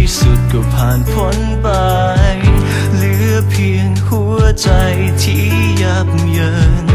ที่สุดก็ผ่านพ้นไป เหลือเพียงหัวใจที่ยับเยิน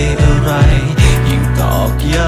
ยอะไร ยิ่งตอกย้